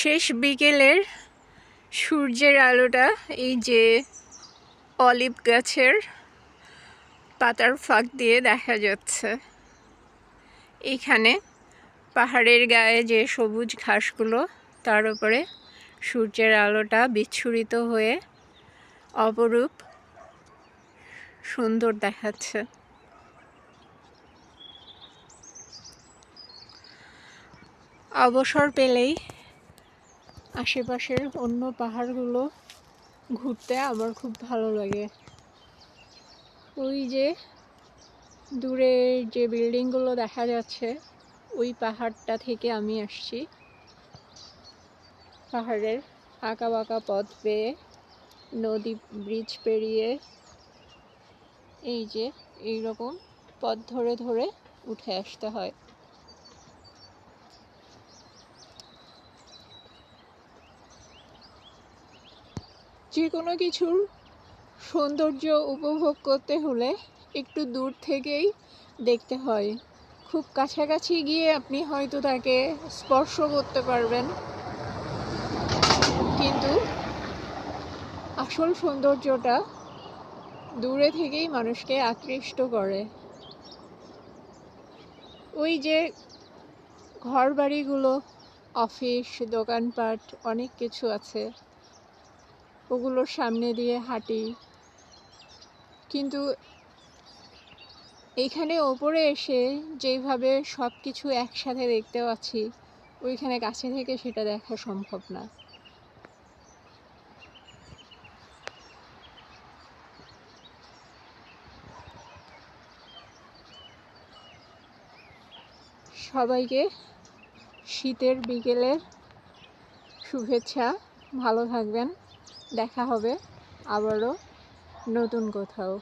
শেষ বিকেলের সূর্যের আলোটা, এই যে অলিভ গাছের পাতার ফাঁক দিয়ে দেখা যাচ্ছে। এইখানে পাহাড়ের গায়ে যে সবুজ ঘাসগুলো, তার উপরে সূর্যের আলোটা বিচ্ছুরিত হয়ে অপরূপ সুন্দর দেখাচ্ছে। অবসর পেলেই আশেপাশের অন্য পাহাড়গুলো ঘুরতে আমার খুব ভালো লাগে। ওই যে দূরে যে বিল্ডিংগুলো দেখা যাচ্ছে, ওই পাহাড়টা থেকে আমি আসছি। পাহাড়ের আঁকা বাঁকা পথ পেয়ে, নদী ব্রিজ পেরিয়ে, এই যে এই রকম পথ ধরে ধরে উঠে আসতে হয়। যে কোনো কিছুর সৌন্দর্য উপভোগ করতে হলে একটু দূর থেকেই দেখতে হয়। খুব কাছাকাছি গিয়ে আপনি হয়তো তাকে স্পর্শ করতে পারবেন। কিন্তু আসল সৌন্দর্যটা দূরে থেকেই মানুষকে আকৃষ্ট করে। ওই যে ঘর বাড়িগুলো অফিস, দোকানপাট, অনেক কিছু আছে। ওগুলোর সামনে দিয়ে হাঁটি। কিন্তু এইখানে ওপরে এসে যেইভাবে সব কিছু একসাথে দেখতে পাচ্ছি, ওইখানে কাছে থেকে সেটা দেখা সম্ভব না। সবাইকে শীতের বিকেলের শুভেচ্ছা, ভালো থাকবেন। দেখা হবে আবারও নতুন কোথাও।